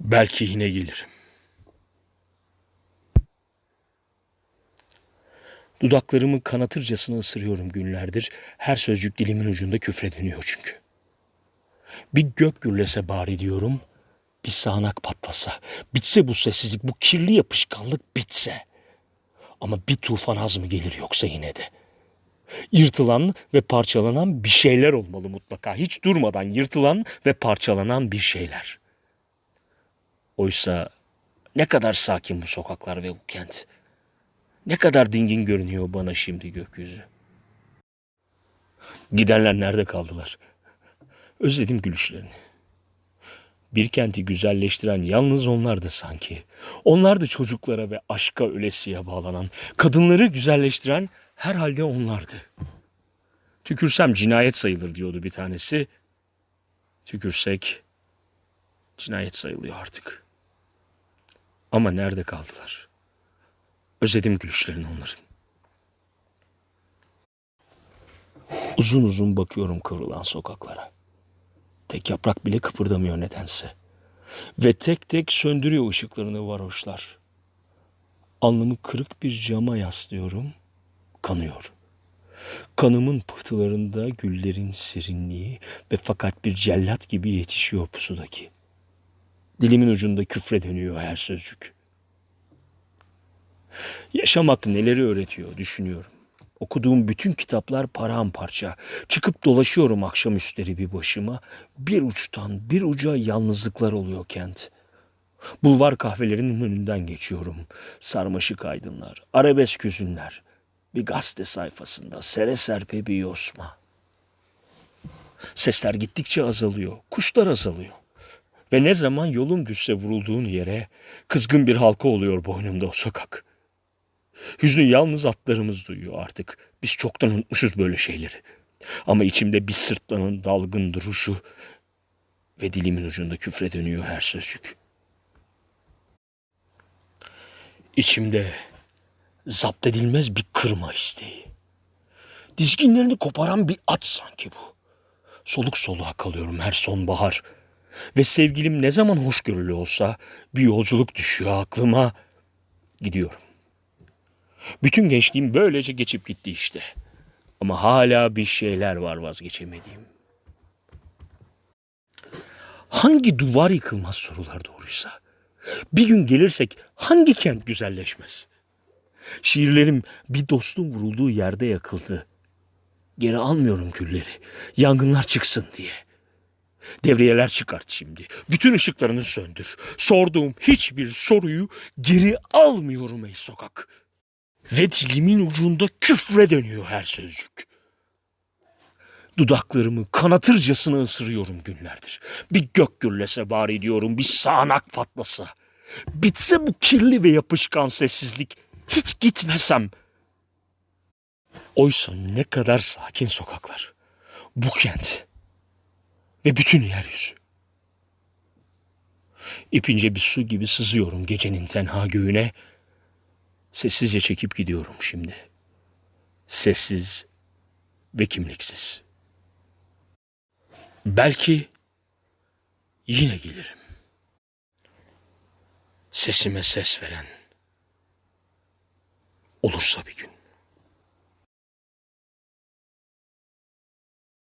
Belki yine gelirim. Dudaklarımı kanatırcasına ısırıyorum günlerdir. Her sözcük dilimin ucunda küfre dönüyor çünkü. Bir gök gürlese bari diyorum. Bir sağanak patlasa. Bitse bu sessizlik, bu kirli yapışkanlık bitse. Ama bir tufan az mı gelir yoksa yine de. Yırtılan ve parçalanan bir şeyler olmalı mutlaka. Hiç durmadan yırtılan ve parçalanan bir şeyler. Oysa ne kadar sakin bu sokaklar ve bu kent. Ne kadar dingin görünüyor bana şimdi gökyüzü. Gidenler nerede kaldılar? Özledim gülüşlerini. Bir kenti güzelleştiren yalnız onlardı sanki. Onlar da çocuklara ve aşka ölesiye bağlanan, kadınları güzelleştiren herhalde onlardı. Tükürsem cinayet sayılır diyordu bir tanesi. Tükürsek cinayet sayılıyor artık. Ama nerede kaldılar? Özledim gülüşlerini onların. Uzun uzun bakıyorum kıvrılan sokaklara. Tek yaprak bile kıpırdamıyor nedense. Ve tek tek söndürüyor ışıklarını varoşlar. Alnımı kırık bir cama yaslıyorum. Kanıyor. Kanımın pıhtılarında güllerin serinliği ve fakat bir cellat gibi yetişiyor pusudaki. Dilimin ucunda küfre dönüyor her sözcük. Yaşamak neleri öğretiyor düşünüyorum. Okuduğum bütün kitaplar paramparça. Çıkıp dolaşıyorum akşamüstleri bir başıma. Bir uçtan bir uca yalnızlıklar oluyor kent. Bulvar kahvelerinin önünden geçiyorum. Sarmaşık aydınlar, arabesk hüzünler. Bir gazete sayfasında sere serpe bir yosma. Sesler gittikçe azalıyor. Kuşlar azalıyor. Ve ne zaman yolum düşse vurulduğun yere kızgın bir halka oluyor boynumda o sokak. Hüznü yalnız atlarımız duyuyor artık. Biz çoktan unutmuşuz böyle şeyleri. Ama içimde bir sırtlanın dalgın duruşu ve dilimin ucunda küfre dönüyor her sözcük. İçimde zapt edilmez bir kırma isteği. Dizginlerini koparan bir at sanki bu. Soluk soluğa kalıyorum her sonbahar. Ve sevgilim ne zaman hoşgörülü olsa bir yolculuk düşüyor aklıma. Gidiyorum. Bütün gençliğim böylece geçip gitti işte. Ama hala bir şeyler var vazgeçemediğim. Hangi duvar yıkılmaz sorular doğruysa. Bir gün gelirsek hangi kent güzelleşmez? Şiirlerim bir dostun vurulduğu yerde yakıldı. Geri almıyorum külleri. Yangınlar çıksın diye. Devriyeler çıkart şimdi. Bütün ışıklarını söndür. Sorduğum hiçbir soruyu geri almıyorum ey sokak. Ve dilimin ucunda küfre dönüyor her sözcük. Dudaklarımı kanatırcasına ısırıyorum günlerdir. Bir gök gürlese bari diyorum, bir sağanak patlasa. Bitse bu kirli ve yapışkan sessizlik, hiç gitmesem. Oysa ne kadar sakin sokaklar. Bu kent ve bütün yeryüzü. İpince bir su gibi sızıyorum gecenin tenha göğüne. Sessizce çekip gidiyorum şimdi. Sessiz ve kimliksiz. Belki yine gelirim. Sesime ses veren olursa bir gün.